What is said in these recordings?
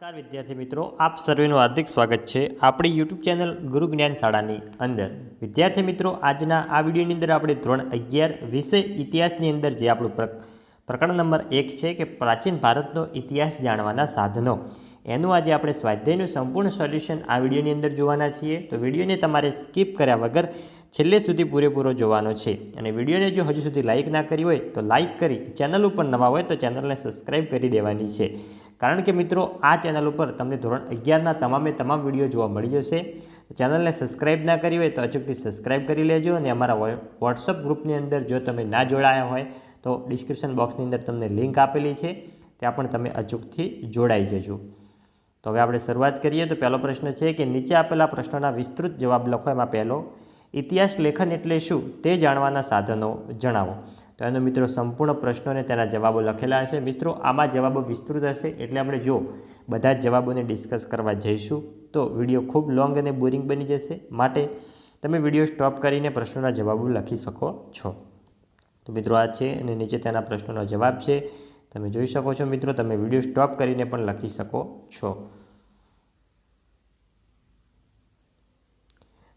નમસ્કાર, વિદ્યાર્થી મિત્રો. આપ સર્વેનું હાર્દિક સ્વાગત છે આપણી યુટ્યુબ ચેનલ ગુરુ જ્ઞાન શાળાની અંદર. વિદ્યાર્થી મિત્રો, આજના આ વિડીયોની અંદર આપણે ધોરણ અગિયાર વિષય ઇતિહાસની અંદર જે આપણું પ્ર, પ્રકરણ નંબર એક છે કે પ્રાચીન ભારતનો ઇતિહાસ જાણવાના સાધનો. એનું આજે આપણે સ્વાધ્યાયનું સંપૂર્ણ સોલ્યુશન આ વિડીયોની અંદર જોવાના છીએ. તો વિડીયોને તમારે સ્કીપ કર્યા વગર છેલ્લે સુધી પૂરેપૂરો જોવાનો છે. અને વિડીયોને જો હજુ સુધી લાઇક ના કરી હોય, તો લાઇક કરી ચેનલ ઉપર નવા હોય તો ચેનલને સબસ્ક્રાઈબ કરી દેવાની છે. કારણ કે મિત્રો, આ ચેનલ ઉપર તમને ધોરણ અગિયારના તમામે તમામ વીડિયો જોવા મળી જશે. ચેનલને સબસ્ક્રાઈબ ના કરી હોય તો અચૂકથી સબસ્ક્રાઈબ કરી લેજો અને અમારા વોટ્સઅપ ગ્રુપની અંદર જો તમે ના જોડાયા હોય તો ડિસ્ક્રિપ્શન બોક્સની અંદર તમને લિંક આપેલી છે. ત્યાં પણ તમે અચૂકથી જોડાઈ જજો. તો હવે આપણે શરૂઆત કરીએ. તો પહેલો પ્રશ્ન છે કે નીચે આપેલા પ્રશ્નોના વિસ્તૃત જવાબ લખો. એમાં પહેલો, ઇતિહાસ લેખન એટલે શું તે જાણવાના સાધનો જણાવો. તો એનો મિત્રો સંપૂર્ણ પ્રશ્નોને તેના જવાબો લખેલા હશે. મિત્રો, આમાં જવાબો વિસ્તૃત હશે એટલે આપણે જો બધા જ જવાબોને ડિસ્કસ કરવા જઈશું તો વીડિયો ખૂબ લોંગ અને બોરિંગ બની જશે. માટે તમે વીડિયો સ્ટોપ કરીને પ્રશ્નોના જવાબો લખી શકો છો. તો મિત્રો, આ છે અને નીચે તેના પ્રશ્નોનો જવાબ છે. તમે જોઈ શકો છો મિત્રો, તમે વીડિયો સ્ટોપ કરીને પણ લખી શકો છો.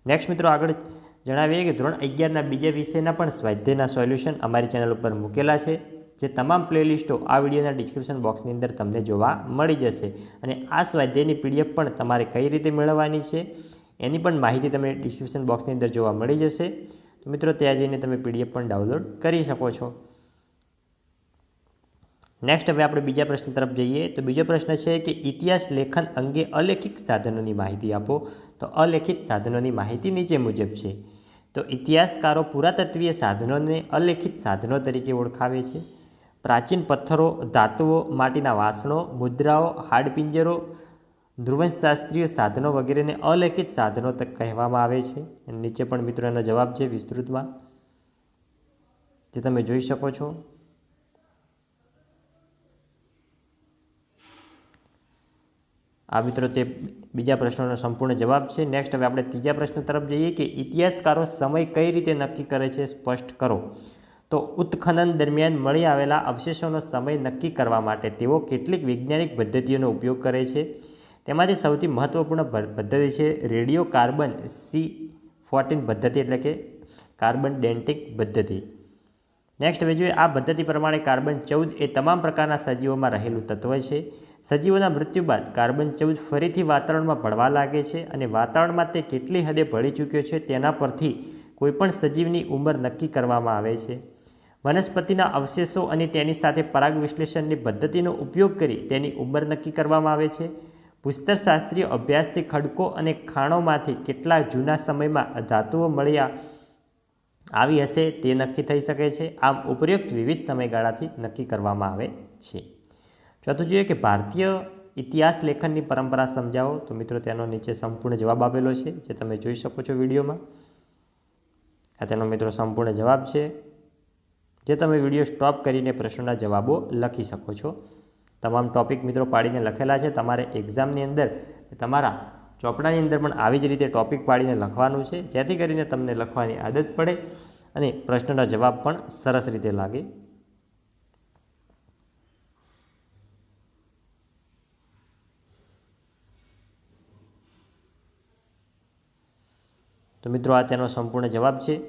નેક્સ્ટ મિત્રો આગળ જણાવીએ કે ધોરણ અગિયારના બીજા વિષયના પણ સ્વાધ્યાયના સોલ્યુશન અમારી ચેનલ ઉપર મૂકેલા છે, જે તમામ પ્લેલિસ્ટો આ વિડીયોના ડિસ્ક્રિપ્શન બોક્સની અંદર તમને જોવા મળી જશે. અને આ સ્વાધ્યાયની પીડીએફ પણ તમારે કઈ રીતે મેળવવાની છે, એની પણ માહિતી તમને ડિસ્ક્રિપ્શન બોક્સની અંદર જોવા મળી જશે. તો મિત્રો, ત્યાં જઈને તમે પીડીએફ પણ ડાઉનલોડ કરી શકો છો. નેક્સ્ટ, હવે આપણે બીજા પ્રશ્ન તરફ જઈએ. તો બીજો પ્રશ્ન છે કે ઇતિહાસ લેખન અંગે અલેખિત સાધનોની માહિતી આપો. તો અલેખિત સાધનોની માહિતી નીચે મુજબ છે. તો ઇતિહાસકારો પુરાતત્વીય સાધનોને અલેખિત સાધનો તરીકે ઓળખાવે છે. પ્રાચીન પથ્થરો, ધાતુઓ, માટીના વાસણો, મુદ્રાઓ, હાડપિંજરો ધ્રુવંશશાસ્ત્રીય સાધનો વગેરેને અલેખિત સાધનો કહેવામાં આવે છે. નીચે પણ મિત્રો એનો જવાબ છે વિસ્તૃતમાં. જે તમે જોઈ શકો છો. આ મિત્રો તે બીજા પ્રશ્નોનો સંપૂર્ણ જવાબ છે. નેક્સ્ટ હવે આપણે ત્રીજા પ્રશ્ન તરફ જઈએ કે ઇતિહાસકારો સમય કઈ રીતે નક્કી કરે છે સ્પષ્ટ કરો. તો ઉત્ખનન દરમિયાન મળી આવેલા અવશેષોનો સમય નક્કી કરવા માટે તેઓ કેટલીક વૈજ્ઞાનિક પદ્ધતિઓનો ઉપયોગ કરે છે. તેમાંથી સૌથી મહત્ત્વપૂર્ણ પદ્ધતિ છે રેડિયો કાર્બન સી ફોર્ટીન પદ્ધતિ એટલે કે કાર્બન ડેન્ટિક પદ્ધતિ. નેક્સ્ટ હવે જોઈએ આ પદ્ધતિ પ્રમાણે કાર્બન ચૌદ એ તમામ પ્રકારના સજીવોમાં રહેલું તત્વ છે. સજીવોના મૃત્યુ બાદ કાર્બન ચૌદ ફરીથી વાતાવરણમાં ભળવા લાગે છે અને વાતાવરણમાં તે કેટલી હદે ભળી ચૂક્યો છે તેના પરથી કોઈપણ સજીવની ઉંમર નક્કી કરવામાં આવે છે. વનસ્પતિના અવશેષો અને તેની સાથે પરાગ વિશ્લેષણની પદ્ધતિનો ઉપયોગ કરી તેની ઉંમર નક્કી કરવામાં આવે છે. ભૂસ્તરશાસ્ત્રીય અભ્યાસથી ખડકો અને ખાણોમાંથી કેટલા જૂના સમયમાં ધાતુઓ મળ્યા આવી હશે તે નક્કી થઈ શકે છે. આમ ઉપરોક્ત વિવિધ સમયગાળાથી નક્કી કરવામાં આવે છે. ચોથું જોઈએ કે ભારતીય ઇતિહાસ લેખનની પરંપરા સમજાવો. તો મિત્રો, તેનો નીચે સંપૂર્ણ જવાબ આપેલો છે, જે તમે જોઈ શકો છો વિડીયોમાં. આ તેનો મિત્રો સંપૂર્ણ જવાબ છે, જે તમે વીડિયો સ્ટોપ કરીને પ્રશ્નોના જવાબો લખી શકો છો. તમામ ટોપિક મિત્રો પાડીને લખેલા છે. તમારે એક્ઝામની અંદર તમારા ચોપડાની અંદર પણ આવી જ રીતે ટોપિક પાડીને લખવાનું છે. જેથી કરીને તમને લખવાની આદત પડે અને પ્રશ્નના જવાબ પણ સરસ રીતે લાગે. તો મિત્રો, આ તેનો સંપૂર્ણ જવાબ છે.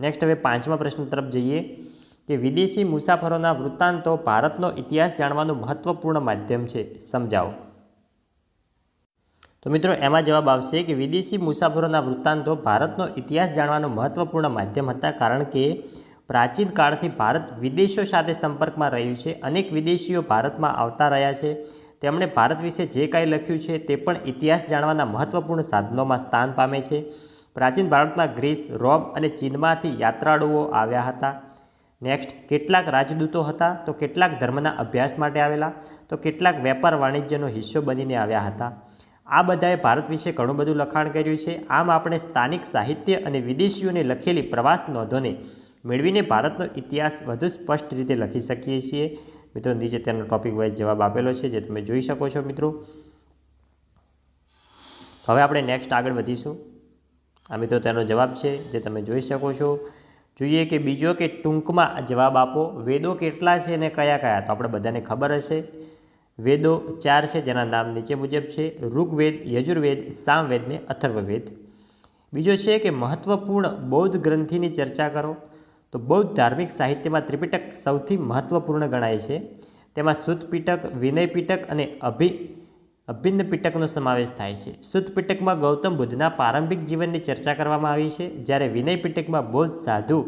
નેક્સ્ટ હવે પાંચમા પ્રશ્ન તરફ જઈએ કે વિદેશી મુસાફરોના વૃત્તાંતો ભારતનો ઇતિહાસ જાણવાનું મહત્વપૂર્ણ માધ્યમ છે. સમજાવો. તો મિત્રો, એમાં જવાબ આવશે કે વિદેશી મુસાફરોના વૃત્તાંતો ભારતનો ઇતિહાસ જાણવાનું મહત્વપૂર્ણ માધ્યમ હતા, કારણ કે પ્રાચીન કાળથી ભારત વિદેશો સાથે સંપર્કમાં રહ્યું છે. અનેક વિદેશીઓ ભારતમાં આવતા રહ્યા છે. તેમણે ભારત વિશે જે કાંઈ લખ્યું છે તે પણ ઇતિહાસ જાણવાના મહત્વપૂર્ણ સાધનોમાં સ્થાન પામે છે. પ્રાચીન ભારતમાં ગ્રીસ, રોમ અને ચીનમાંથી યાત્રાળુઓ આવ્યા હતા. નેક્સ્ટ, કેટલાક રાજદૂતો હતા, તો કેટલાક ધર્મના અભ્યાસ માટે આવેલા, તો કેટલાક વેપાર વાણિજ્યનો હિસ્સો બનીને આવ્યા હતા. આ બધાએ ભારત વિશે ઘણું બધું લખાણ કર્યું છે. આમ આપણે સ્થાનિક સાહિત્ય અને વિદેશીઓને લખેલી પ્રવાસ નોંધોને મેળવીને ભારતનો ઇતિહાસ વધુ સ્પષ્ટ રીતે લખી શકીએ છીએ. મિત્રો, નીચે તેનો ટોપિક વાઇઝ જવાબ આપેલો છે, જે તમે જોઈ શકો છો, મિત્રો. હવે આપણે નેક્સ્ટ આગળ વધીશું. આ, મિત્રો તેનો જવાબ છે, જે તમે જોઈ શકો છો. જોઈએ કે બીજો કે ટૂંકમાં જવાબ આપો. વેદો કેટલા છે અને કયા કયા? તો આપણે બધાને ખબર હશે. વેદો ચાર છે, જેના નામ નીચે મુજબ છે. ઋગ્વેદ, યજુર્વેદ, સામવેદ ને અથર્વવેદ. બીજો છે કે મહત્વપૂર્ણ બૌદ્ધ ગ્રંથિની ચર્ચા કરો. તો બૌદ્ધ ધાર્મિક સાહિત્યમાં ત્રિપિટક સૌથી મહત્વપૂર્ણ ગણાય છે. તેમાં સુતપીટક, વિનયપીટક વિનય પીટક અને અભિ અભિન્ન પીટકનો સમાવેશ થાય છે. સુતપીટકમાં ગૌતમ બુદ્ધના પ્રારંભિક જીવનની ચર્ચા કરવામાં આવી છે, જ્યારે વિનય પીટકમાં બૌદ્ધ સાધુ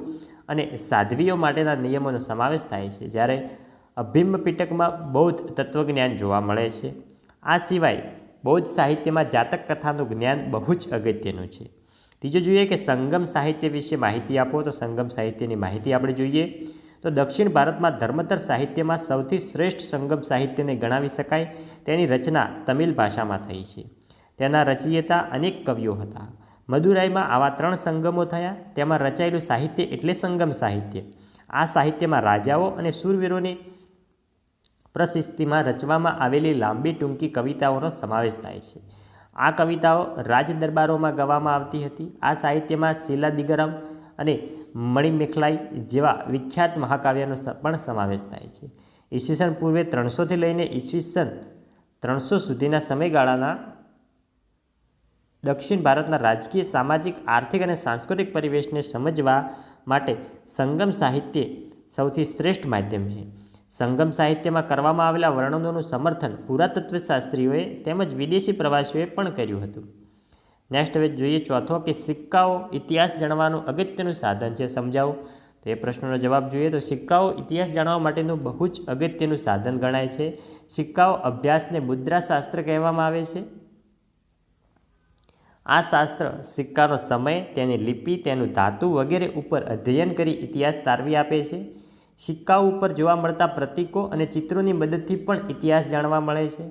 અને સાધ્વીઓ માટેના નિયમોનો સમાવેશ થાય છે. જ્યારે અભિમ્મ પીટકમાં બૌદ્ધ તત્વજ્ઞાન જોવા મળે છે. આ સિવાય બૌદ્ધ સાહિત્યમાં જાતક કથાનું જ્ઞાન બહુ જ અગત્યનું છે. ત્રીજો જોઈએ કે સંગમ સાહિત્ય વિશે માહિતી આપો તો સંગમ સાહિત્યની માહિતી આપણે જોઈએ. તો દક્ષિણ ભારતમાં ધર્મતર સાહિત્યમાં સૌથી શ્રેષ્ઠ સંગમ સાહિત્યને ગણાવી શકાય તેની રચના તમિલ ભાષામાં થઈ છે. તેના રચયિતા અનેક કવિઓ હતા. મદુરાઈમાં આવા ત્રણ સંગમો થયા. તેમાં રચાયેલું સાહિત્ય એટલે સંગમ સાહિત્ય. આ સાહિત્યમાં રાજાઓ અને શૂરવીરોની પ્રશિસ્તિમાં રચવામાં આવેલી લાંબી ટૂંકી કવિતાઓનો સમાવેશ થાય છે. આ કવિતાઓ રાજદરબારોમાં ગવામાં આવતી હતી. આ સાહિત્યમાં શીલા દિગરમ અને મણિમેખલાઈ જેવા વિખ્યાત મહાકાવ્યનો પણ સમાવેશ થાય છે. ઈસવીસન પૂર્વે ત્રણસોથી લઈને ઈસવીસન ત્રણસો સુધીના સમયગાળાના દક્ષિણ ભારતના રાજકીય, સામાજિક, આર્થિક અને સાંસ્કૃતિક પરિવેશને સમજવા માટે સંગમ સાહિત્ય સૌથી શ્રેષ્ઠ માધ્યમ છે. સંગમ સાહિત્યમાં કરવામાં આવેલા વર્ણનોનું સમર્થન પુરાતત્વશાસ્ત્રીઓએ તેમજ વિદેશી પ્રવાસીઓએ પણ કર્યું હતું. નેક્સ્ટ હવે જોઈએ ચોથો કે સિક્કાઓ ઇતિહાસ જાણવાનું અગત્યનું સાધન છે, સમજાવો? તો એ પ્રશ્નનો જવાબ જોઈએ તો સિક્કાઓ ઇતિહાસ જાણવા માટેનું બહુ જ અગત્યનું સાધન ગણાય છે. સિક્કાઓ અભ્યાસને મુદ્રાશાસ્ત્ર કહેવામાં આવે છે. આ શાસ્ત્ર સિક્કાનો સમય, તેની લિપિ, તેનું ધાતુ વગેરે ઉપર અધ્યયન કરી ઇતિહાસ તારવી આપે છે. સિક્કાઓ ઉપર જોવા મળતા પ્રતીકો અને ચિત્રોની મદદથી પણ ઇતિહાસ જાણવા મળે છે.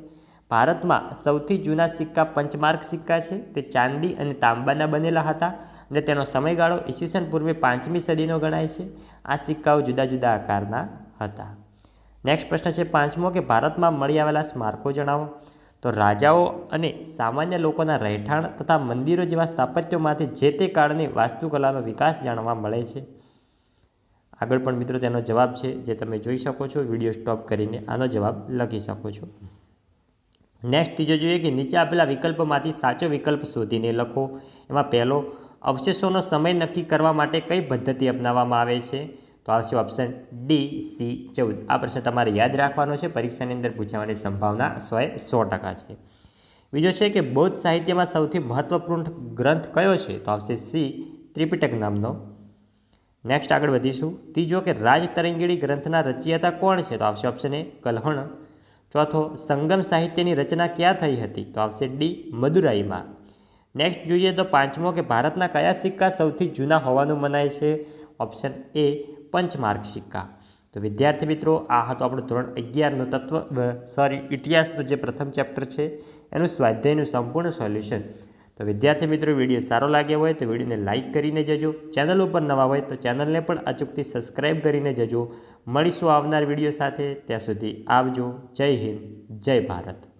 ભારતમાં સૌથી જૂના સિક્કા પંચમાર્ક સિક્કા છે. તે ચાંદી અને તાંબાના બનેલા હતા અને તેનો સમયગાળો ઈસવીસન પૂર્વે પાંચમી સદીનો ગણાય છે. આ સિક્કાઓ જુદા જુદા આકારના હતા. નેક્સ્ટ પ્રશ્ન છે પાંચમો કે ભારતમાં મળી આવેલા સ્મારકો જણાવો. તો રાજાઓ અને સામાન્ય લોકોના રહેઠાણ તથા મંદિરો જેવા સ્થાપત્યોમાંથી જે તે કાળની વાસ્તુકલાનો વિકાસ જાણવા મળે છે. આગળ પણ મિત્રો તેનો જવાબ છે, જે તમે જોઈ શકો છો. વીડિયો સ્ટોપ કરીને આનો જવાબ લખી શકો છો. નેક્સ્ટ ત્રીજો જોઈએ કે નીચે આપેલા વિકલ્પમાંથી સાચો વિકલ્પ શોધીને લખો. એમાં પહેલો, અવશેષોનો સમય નક્કી કરવા માટે કઈ પદ્ધતિ અપનાવવામાં આવે છે? તો આવશે ઓપ્શન ડી સી ચૌદ. આ પ્રશ્ન તમારે યાદ રાખવાનો છે. પરીક્ષાની અંદર પૂછાવાની સંભાવના સોએ સો ટકા છે. બીજો છે કે બૌદ્ધ સાહિત્યમાં સૌથી મહત્વપૂર્ણ ગ્રંથ કયો છે? તો આવશે સી ત્રિપિટક નામનો. નેક્સ્ટ આગળ વધીશું. ત્રીજો કે રાજ તરંગીણી ગ્રંથના રચયિતા કોણ છે? તો આવશે ઓપ્શન એ કલ્હણ. ચોથો, સંગમ સાહિત્યની રચના ક્યાં થઈ હતી? તો આવશે ડી, મદુરાઈમાં. નેક્સ્ટ જોઈએ તો પાંચમો કે ભારતના કયા સિક્કા સૌથી જૂના હોવાનું મનાય છે? ઓપ્શન એ પંચમાર્ક સિક્કા. તો વિદ્યાર્થી મિત્રો, આ હતો આપણું ધોરણ અગિયારનું તત્વ સોરી ઇતિહાસનું જે પ્રથમ ચેપ્ટર છે, એનું સ્વાધ્યાયનું સંપૂર્ણ સોલ્યુશન તો વિદ્યાર્થી મિત્રો, વીડિયો સારો લાગ્યો હોય તો વિડીયોને લાઇક કરીને જજો. ચેનલ ઉપર નવા હોય તો ચેનલને પણ અચૂકથી સબસ્ક્રાઈબ કરીને જજો. મળીશું આવનાર વીડિયો સાથે. ત્યાં સુધી આવજો. જય હિન્દ. જય ભારત.